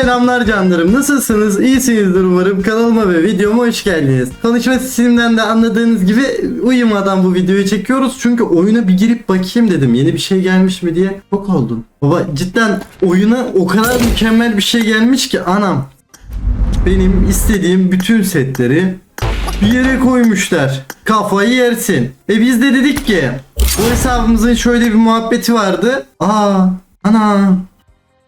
selamlar canlarım. Nasılsınız? İyisinizdir umarım. Kanalıma ve videoma hoş geldiniz. Konuşma sesimden de anladığınız gibi uyumadan bu videoyu çekiyoruz. Çünkü oyuna bir girip bakayım dedim. Yeni bir şey gelmiş mi diye. Çok oldum. Baba cidden oyuna o kadar mükemmel bir şey gelmiş ki anam. Benim istediğim bütün setleri bir yere koymuşlar. Kafayı yersin. E biz de dedik ki bu hesabımızın şöyle bir muhabbeti vardı. Aa ana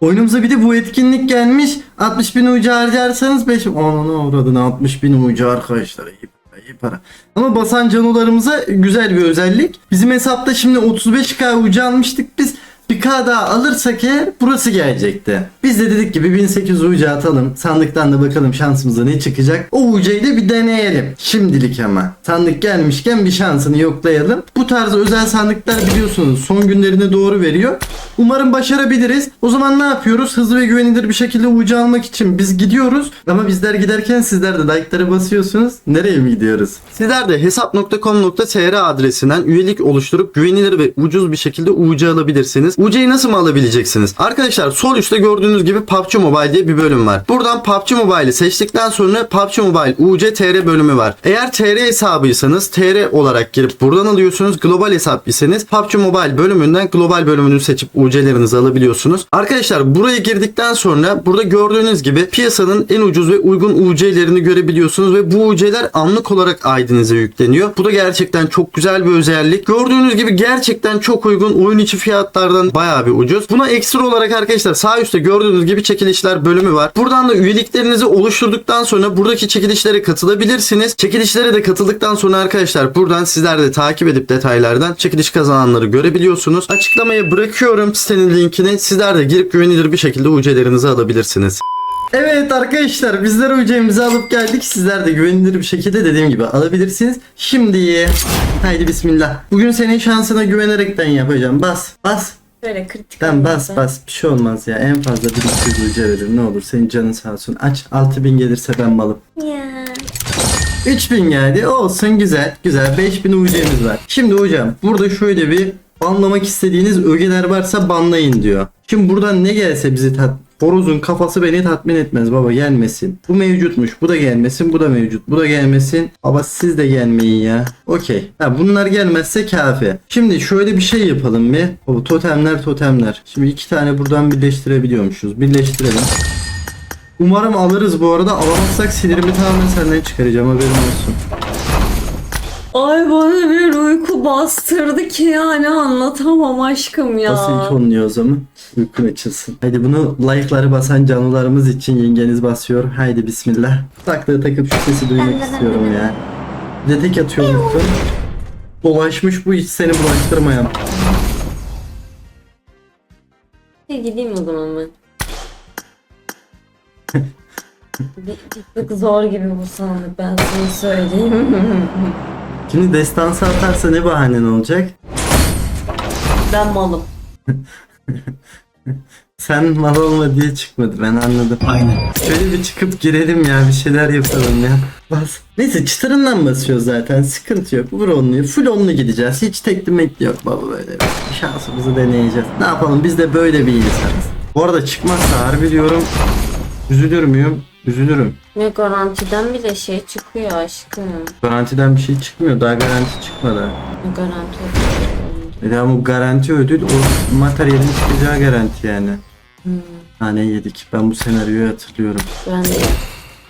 Oyunumuza bir de bu etkinlik gelmiş. 60 bin ucu harcarsanız 5 Ananı uğradığına 60 bin ucu arkadaşlar. İyi para, iyi para. Ama basan canolarımıza güzel bir özellik. Bizim hesapta şimdi 35k ucu almıştık biz. Bir K daha alırsak eğer burası gelecekti. Biz de dedik ki bir 1800 ucu atalım. Sandıktan da bakalım şansımıza ne çıkacak. O ucayı da bir deneyelim. Şimdilik ama. Sandık gelmişken bir şansını yoklayalım. Bu tarz özel sandıklar biliyorsunuz son günlerine doğru veriyor. Umarım başarabiliriz. O zaman ne yapıyoruz? Hızlı ve güvenilir bir şekilde ucu almak için biz gidiyoruz. Ama bizler giderken sizler de like'ları basıyorsunuz. Nereye mi gidiyoruz? Sizler de hesap.com.tr adresinden üyelik oluşturup güvenilir ve ucuz bir şekilde ucu alabilirsiniz. UC'yi nasıl mı alabileceksiniz? Arkadaşlar sol üstte gördüğünüz gibi PUBG Mobile diye bir bölüm var. Buradan PUBG Mobile'i seçtikten sonra PUBG Mobile UC TR bölümü var. Eğer TR hesabıysanız TR olarak girip buradan alıyorsunuz. Global hesap iseniz PUBG Mobile bölümünden global bölümünü seçip UC'lerinizi alabiliyorsunuz. Arkadaşlar buraya girdikten sonra burada gördüğünüz gibi piyasanın en ucuz ve uygun UC'lerini görebiliyorsunuz ve bu UC'ler anlık olarak ID'nize yükleniyor. Bu da gerçekten çok güzel bir özellik. Gördüğünüz gibi gerçekten çok uygun oyun içi fiyatlardan bayağı bir ucuz. Buna ekstra olarak arkadaşlar sağ üstte gördüğünüz gibi çekilişler bölümü var. Buradan da üyeliklerinizi oluşturduktan sonra buradaki çekilişlere katılabilirsiniz. Çekilişlere de katıldıktan sonra arkadaşlar buradan sizler de takip edip detaylardan çekiliş kazananları görebiliyorsunuz. Açıklamaya bırakıyorum sitenin linkini. Sizler de girip güvenilir bir şekilde UC'lerinizi alabilirsiniz. Evet arkadaşlar bizler UC'mizi alıp geldik. Sizler de güvenilir bir şekilde dediğim gibi alabilirsiniz. Şimdi haydi bismillah. Bugün senin şansına güvenerekten yapacağım. Bas bas. Böyle kritik. Tamam bas olmadı. bas bir şey olmaz ya. En fazla bir 200 UC veririm ne olur. Senin canın sağ olsun. Aç 6000 gelirse ben malım. Ya. 3000 geldi. Olsun güzel. Güzel. 5000 UC'miz var. Şimdi hocam burada şöyle bir banlamak istediğiniz ögeler varsa banlayın diyor. Şimdi buradan ne gelse bizi tat Horozun kafası beni tatmin etmez baba gelmesin. Bu mevcutmuş. Bu da gelmesin. Bu da mevcut. Bu da gelmesin. Baba siz de gelmeyin ya. Okey. Ha, bunlar gelmezse kafi. Şimdi şöyle bir şey yapalım bir. Baba totemler totemler. Şimdi iki tane buradan birleştirebiliyormuşuz. Birleştirelim. Umarım alırız bu arada. Alamazsak sinirimi tamamen senden çıkaracağım haberin olsun. Ay bana bir uyku bastırdı ki yani anlatamam aşkım ya. Basın tonluyor o zaman. Uykun açılsın. Haydi bunu like'ları basan canlılarımız için yengeniz basıyor. Haydi bismillah. Taktığı takıp şu sesi duymak istiyorum ya. Bir de tek atıyor lütfen. Dolaşmış bu hiç seni bulaştırmayan. Bir gideyim o zaman ben. bir, bir tık zor gibi bu sandık ben sana söyleyeyim. Şimdi destansı atarsa ne bahanen olacak? ben malım. Sen mal olma diye çıkmadı ben anladım. Aynen. Şöyle bir çıkıp girelim ya bir şeyler yapalım ya. Bas. Neyse çıtırından basıyor zaten sıkıntı yok. Vur onluyu full onlu gideceğiz. Hiç tekli mekli yok baba böyle. Şansımızı deneyeceğiz. Ne yapalım biz de böyle bir insanız. Bu arada çıkmazsa harbi diyorum. Üzülür müyüm? Üzülürüm. Ne garantiden bile şey çıkıyor aşkım. Garantiden bir şey çıkmıyor. Daha garanti çıkmadı. Ne garanti. Bir daha bu garanti ödül o materyalin çıkacağı garanti yani. Hmm, Ha ne yedik? Ben bu senaryoyu hatırlıyorum. ben de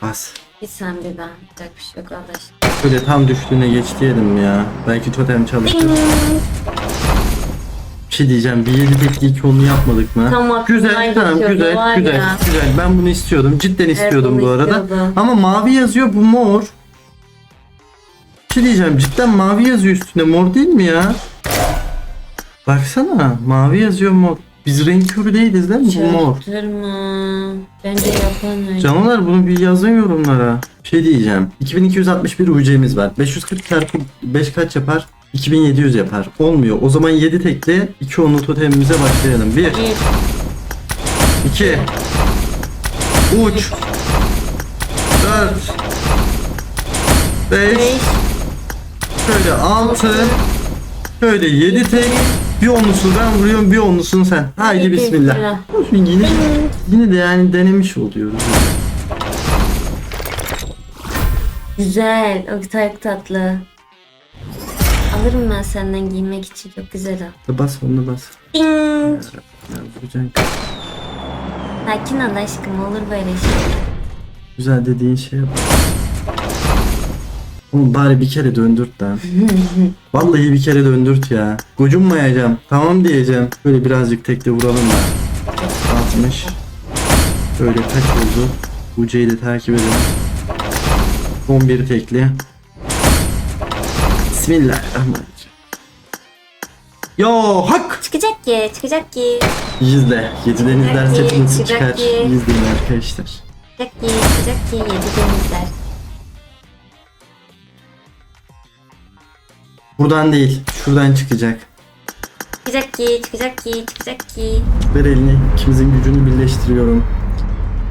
Bas. bir sen bir ben. Yapacak bir şey yok arkadaş. Böyle tam düştüğüne geç diyelim ya. Belki totem çalışır. Şey diyeceğim. Bir yedi tek iki onu yapmadık mı? Tam aklımdan güzel tamam geçiyordu, güzel var güzel ya. güzel. Ben bunu istiyordum. Cidden istiyordum bunu bu arada. istiyordum. Ama mavi yazıyor bu mor. Bir şey diyeceğim. Cidden mavi yazıyor üstünde. Mor değil mi ya? Baksana. Mavi yazıyor mor. Biz renk körü değiliz değil mi? Bu mor. Çaktırma. Bence yapan Canlılar bunu bir yazın yorumlara. Bir şey diyeceğim. 2261 UC'miz var. 540 çarpı 5 kaç yapar? 2700 yapar. Olmuyor. O zaman 7 tekli 2 onlu totemimize başlayalım. 1 Bir. 2 3 4 5 Beş. Şöyle 6 Şöyle 7 tek Bir onlusun ben vuruyorum bir onlusun sen. Haydi bismillah. Yine, yine de yani denemiş oluyoruz. Güzel. O çok tatlı. Alırım ben senden giymek için. Çok güzel o. Bas onu bas. Ding. Ya, vuracaksın. Sakin ol aşkım. Olur böyle şey. Güzel dediğin şey yap. Oğlum bari bir kere döndürt lan. Vallahi bir kere döndürt ya. Gocunmayacağım. Tamam diyeceğim. Böyle birazcık tekte vuralım da. 60. Böyle kaç oldu? Ucayı da takip edelim. 11 tekli. Bismillahirrahmanirrahim. Yo hak! Çıkacak ki. Çıkacak ki. İzle. Yedi denizler Hadi, seti nasıl çıkar? hadi. İzleyin arkadaşlar. Çıkacak ki. Çıkacak ki. Yedi denizler. Buradan değil. Şuradan çıkacak. Çıkacak ki. Çıkacak ki. Çıkacak ki. Ver elini. İkimizin gücünü birleştiriyorum.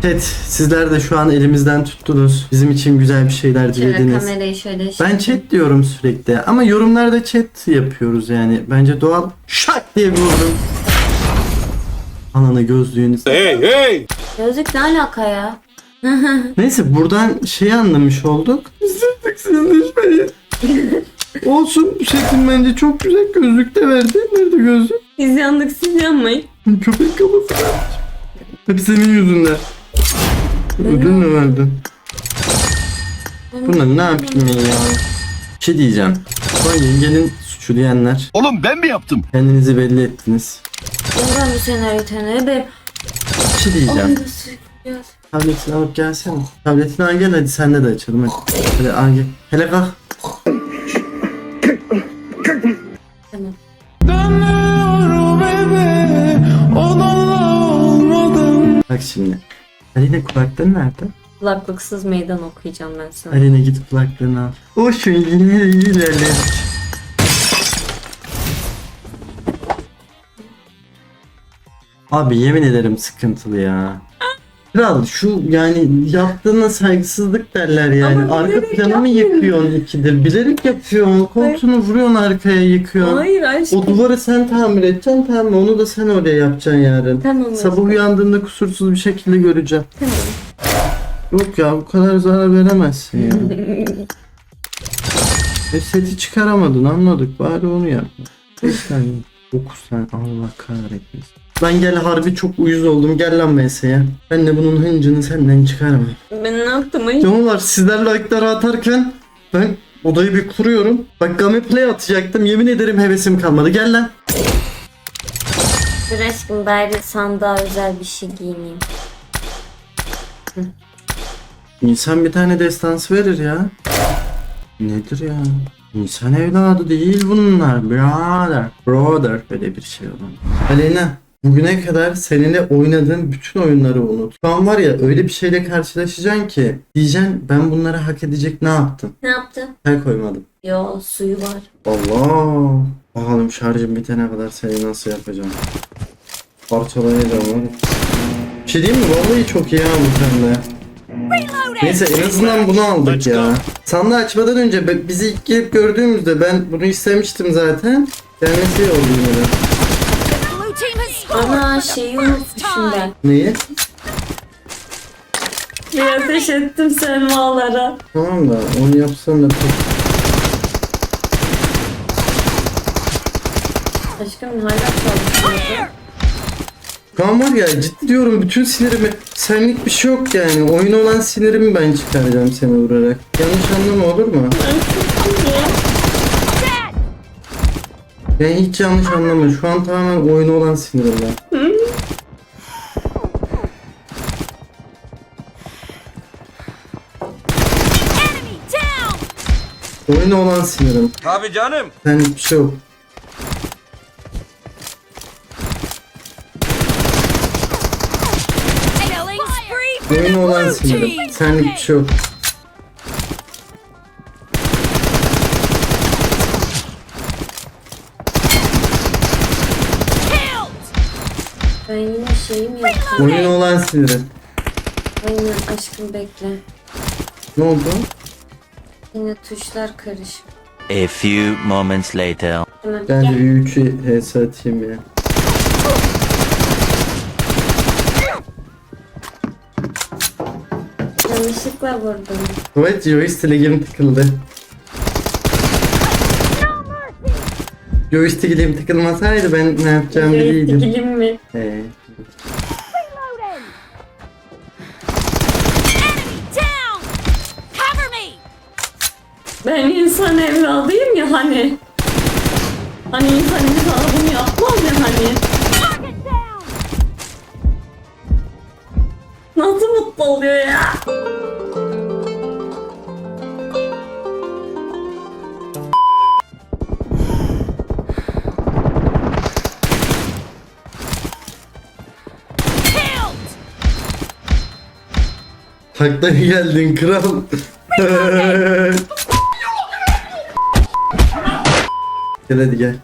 Chat sizler de şu an elimizden tuttunuz. Bizim için güzel bir şeyler dilediniz. kamerayı şöyle şey. Ben chat diyorum sürekli ama yorumlarda chat yapıyoruz yani. Bence doğal şak diye bir vurdum. Ananı gözlüğünü. Hey, hey! Gözlük ne alaka ya? Neyse buradan şeyi anlamış olduk. Üzüldük senin düşmeyi. Olsun bu şeklin bence çok güzel gözlük de verdi. Nerede gözlük? Biz yandık siz yanmayın. Köpek kafası vermiş. Hep senin yüzünden. Ödül mü verdin? Bunları ne yapayım ya? Bir şey diyeceğim. Son yengenin suçu diyenler Oğlum ben mi yaptım? kendinizi belli ettiniz. Ben bu senaryo tanıyor. Ben... Bir şey diyeceğim. Tabletini alıp gelsene. Tabletini al gel hadi senle de açalım hadi. Hadi al gel. Hele kalk. Tamam. Bak şimdi. Aleyna kulakların nerede? Kulaklıksız meydan okuyacağım ben sana. Aleyna git kulaklarını al. O şu ilerle. Abi yemin ederim sıkıntılı ya. Kral şu yani yaptığına saygısızlık derler yani. Ama Arka bilerek planı mı yapmıyorum. yıkıyorsun ikidir? Bilerek yapıyorsun. Koltuğunu vuruyorsun arkaya yıkıyorsun. Hayır aşkım. O duvarı sen tamir edeceksin tamam mı? Onu da sen oraya yapacaksın yarın. Tamam Sabah aşkım. uyandığında kusursuz bir şekilde göreceğim. Tamam. Yok ya bu kadar zarar veremezsin ya. e seti çıkaramadın anladık bari onu yapma. 5 tane 9 tane Allah kahretmesin. Ben gel harbi çok uyuz oldum gel lan meseye. Ben de bunun hıncını senden çıkaramam. Ben ne yaptım ay? Canlar sizler like'ları atarken ben odayı bir kuruyorum. Bak game play atacaktım yemin ederim hevesim kalmadı gel lan. Dur aşkım bari sandığa özel bir şey giyineyim. İnsan bir tane destansı verir ya. Nedir ya? İnsan evladı değil bunlar. Brother. Brother. Böyle bir şey olan. Aleyna. Bugüne kadar seninle oynadığım bütün oyunları unut. Şu an var ya öyle bir şeyle karşılaşacaksın ki diyeceksin ben bunları hak edecek ne yaptım? Ne yaptın? Her koymadım. Yo suyu var. Allah. Bakalım şarjım bitene kadar seni nasıl yapacağım. Parçalayacağım oğlum. Bir şey diyeyim mi? Vallahi çok iyi ha bu sende. Neyse en azından bunu aldık ya. Sandığı açmadan önce bizi ilk gelip gördüğümüzde ben bunu istemiştim zaten. Gelmesi iyi oldu yine de. Blue team has scored. Ana şeyi unutmuşum ben. Neyi? Bir ateş ettim selmalara. Tamam da onu yapsan da pek... Aşkım hala çalışıyordu. Kan var ya ciddi diyorum bütün sinirimi senlik bir şey yok yani oyun olan sinirimi ben çıkaracağım seni vurarak yanlış anlama olur mu? Yani hiç yanlış anlama şu an tamamen oyun olan sinirimden. Enemy down. Oyun olan sinirim Tabii canım. senlik bir şey yok. Killing spree for Oyun the olan sinirim senlik bir şey yok. Oyun olan sinirim. Aynen aşkım bekle. Ne oldu? Yine tuşlar karışık. A few moments later. Tamam Ben de gel. bir 3'ü HS atayım ya. Yanlışlıkla vurdum. Evet joystick elim tıkıldı. Joystick elim tıkılmasaydı ben ne yapacağımı biliyordum. Dikilim mi? He. Ben insan evladıyım ya hani. Hani insan insana bunu yapmaz ya hani. Nasıl mutlu oluyor ya? Taklaya geldin kral. gel hadi gel.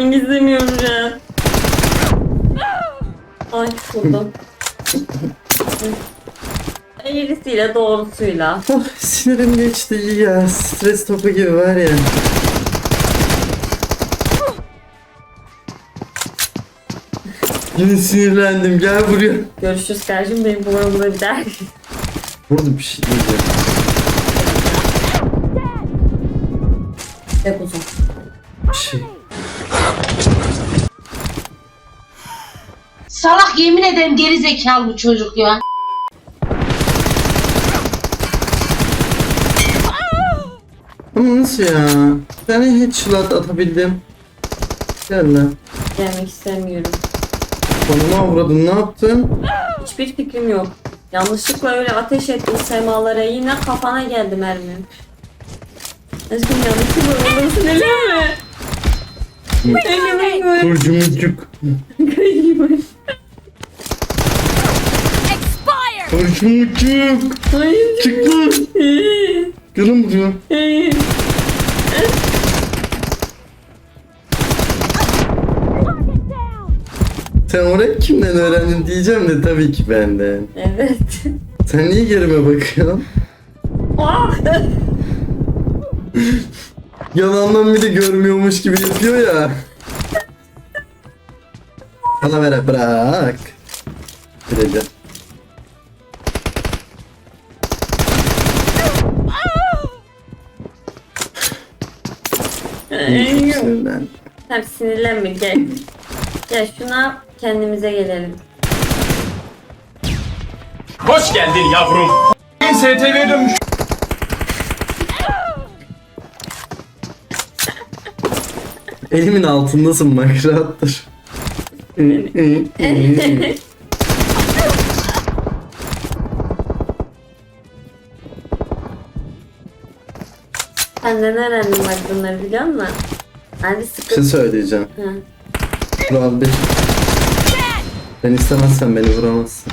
Ben izlemiyorum ya. Ay vurdum. Eğrisiyle doğrusuyla. Oh, sinirim geçti iyi ya. Stres topu gibi var ya. Yine sinirlendim. Gel buraya. Görüşürüz kardeşim benim bu arada bir der. Burada bir şey diyeceğim. Hep uzun. Bir şey. Salak yemin ederim geri zekalı bu çocuk ya. Ama nasıl ya? Ben headshot atabildim. Gel lan. Gelmek istemiyorum. Ne avradın ne yaptın? Hiçbir fikrim yok. Yanlışlıkla öyle ateş ettim semalara yine kafana geldi mermi. Aşkım yanlışlıkla koy. Kurcumcuk. Kıymış. Expired! Kurcumcuk. Hayır. Çık lan. Gelin buraya. Down! Sen orayı kimden öğrendin diyeceğim de tabii ki benden. Evet. Sen niye yerime bakıyorsun? Ah! Yalandan bir de görmüyormuş gibi yapıyor ya. Bana ver bırak. Gideceğim. Ee, Sinirlen. Tamam sinirlenme gel. Gel şuna kendimize gelelim. Hoş geldin yavrum. STV'ye dönmüş. Elimin altındasın bak rahattır. Senden öğrendim bak bunları biliyor musun? Hadi bir şey söyleyeceğim. Hı. Kural bir. Ben istemezsen beni vuramazsın.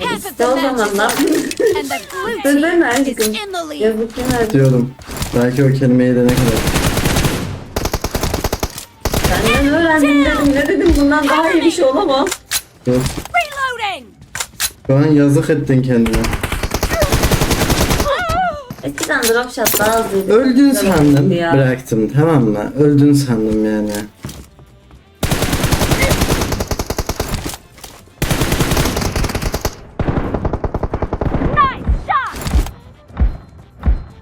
E, İşte o zaman ne yapayım? and the blue Neden team is aşkım? in the lead. Yazık günler. Diyordum. Belki o kelimeyi de ne kadar. Senden öğrendim dedim. Ne dedim bundan daha iyi bir şey olamaz. Yok. Şu an yazık ettin kendine. Eskiden drop shot daha hızlıydı. Öldün Güzel sandım. ya. Bıraktım tamam mı? Öldün sandım yani. Nice shot!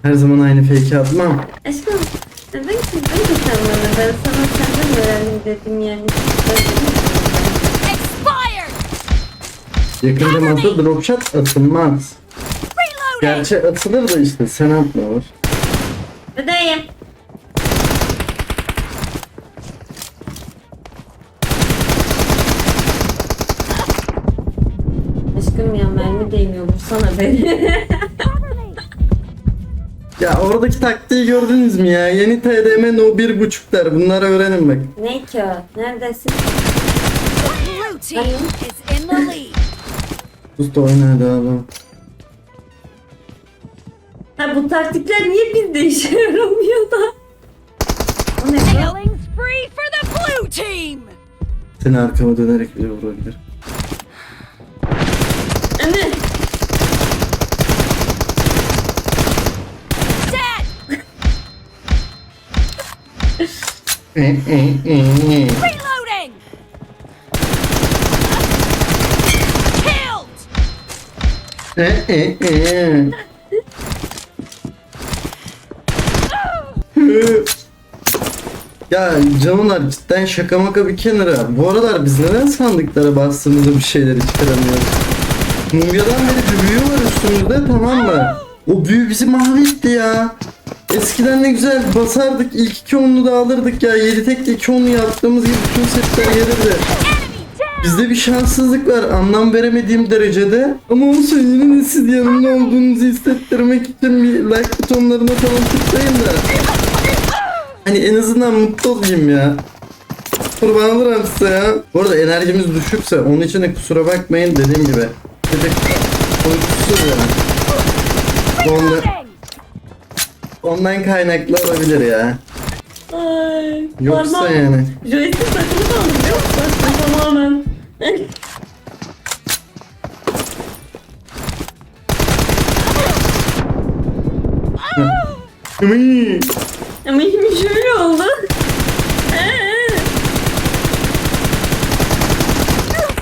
Her zaman aynı fake'i atmam. Aşkım neden ki ben de sen bana ben sana senden öğrendim dedim yani. Expired! Yakın temasta drop shot atılmaz. Gerçi atılır da işte sen atma var. Ödeyim. Aşkım ya mermi değmiyor vursana beni. Ya oradaki taktiği gördünüz mü ya? Yeni TDM no bir buçuklar. Bunları öğrenin bak. ne ki o? Neredesin? Blue team is in the lead. Usta oynadı adam. Ha bu taktikler niye bizde işe yaramıyor da? O ne? bu? Killing spree for the blue team! Seni arkama dönerek bile vurabilir. Reloading! Killed! ya canlar cidden şaka maka bir kenara. Bu aralar biz neden sandıklara bastığımızda bir şeyleri çıkaramıyoruz? Mumyadan beri bir büyü var üstümüzde tamam mı? O büyü bizi mahvetti ya. Eskiden ne güzel basardık ilk iki onlu da alırdık ya. Yedi tekli iki onlu yaptığımız gibi bütün setler gelirdi. Bizde bir şanssızlık var anlam veremediğim derecede. Ama olsun yine de siz yanımda olduğunuzu hissettirmek için bir like butonlarına falan tıklayın da. Hani en azından mutlu olayım ya. Kurban olurum size ya. Bu arada enerjimiz düşükse onun için de kusura bakmayın dediğim gibi. Tek uykusuz yani. Reloading! Ondan kaynaklı olabilir ya. Ay, Yoksa parmağım- yani. Joystick takılı kaldı biliyor musun? Tamamen. Hımıy. Ama şimdi şöyle oldu.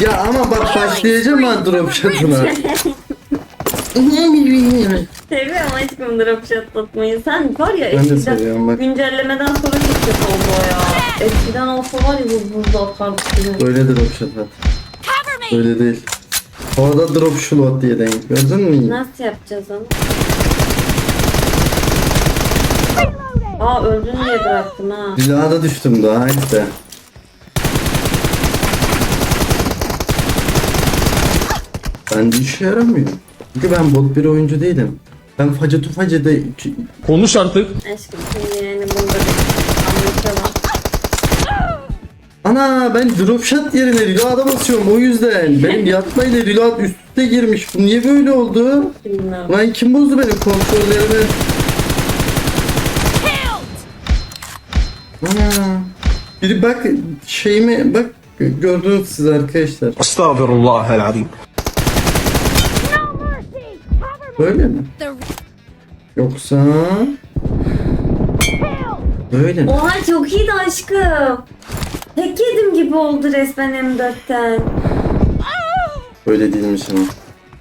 Ya ama bak başlayacağım ha drop shot'ına. Seviyorum aşkım drop shot atmayı. Sen var ya Ben de eskiden seviyorum bak. güncellemeden sonra çok kötü oldu o ya. Eskiden olsa var ya bu buzda atardı. Böyle drop shot at. Cover me! Öyle değil. Orada drop shot diye denk. Gördün mü? Nasıl yapacağız onu? Aa öldün diye bıraktım ha. Silahda düştüm daha işte. Ben de işe yaramıyor. Çünkü ben bot bir oyuncu değilim. Ben facı tufacı da Konuş artık. Aşkım şimdi yani bunda anlatamam. Ana ben drop shot yerine reload'a basıyorum o yüzden. Benim yatmayla reload üst üste girmiş. Bu niye böyle oldu? Bilmiyorum. Lan kim bozdu benim kontrollerimi? Ana. Biri bak şeyime bak gördünüz siz arkadaşlar. Cover me! Böyle mi? Yoksa böyle mi? Oha çok iyiydi aşkım. Tek yedim gibi oldu resmen M4'ten. Böyle değilmiş ama.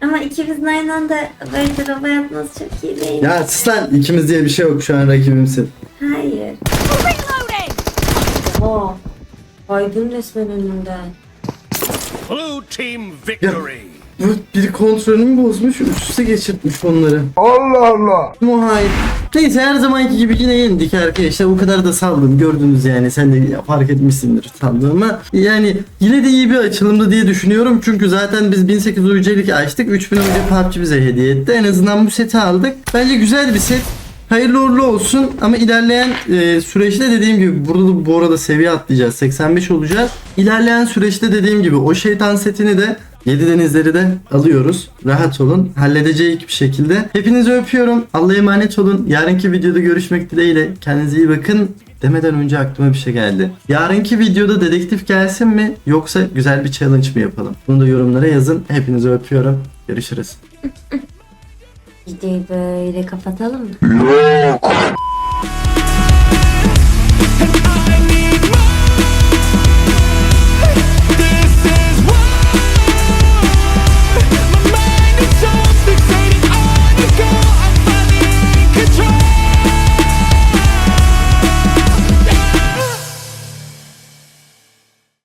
Ama ikimizin aynı anda böyle drama yapması çok iyi değil. Ya sus lan ikimiz diye bir şey yok şu an rakibimsin. Hayır. Reloading! Oha. Aydın resmen önümden. Blue team victory. Bu biri kontrolümü bozmuş üst üste geçirtmiş onları. Allah Allah. Muhayip. Neyse her zamanki gibi yine yendik arkadaşlar. Bu kadar da saldım. Gördünüz yani. Sen de fark etmişsindir saldığımı. Yani yine de iyi bir açılımdı diye düşünüyorum. Çünkü zaten biz 1800 UC'lik açtık. 3000 UC PUBG bize hediye etti. En azından bu seti aldık. Bence güzel bir set. Hayırlı uğurlu olsun ama ilerleyen e, süreçte dediğim gibi burada da bu arada seviye atlayacağız 85 olacağız. İlerleyen süreçte dediğim gibi o şeytan setini de Yedi denizleri de alıyoruz. Rahat olun. Halledeceğiz bir şekilde. Hepinizi öpüyorum. Allah'a emanet olun. Yarınki videoda görüşmek dileğiyle. Kendinize iyi bakın. Demeden önce aklıma bir şey geldi. Yarınki videoda dedektif gelsin mi yoksa güzel bir challenge mı yapalım? Bunu da yorumlara yazın. Hepinizi öpüyorum. Görüşürüz. Videoyu böyle kapatalım mı?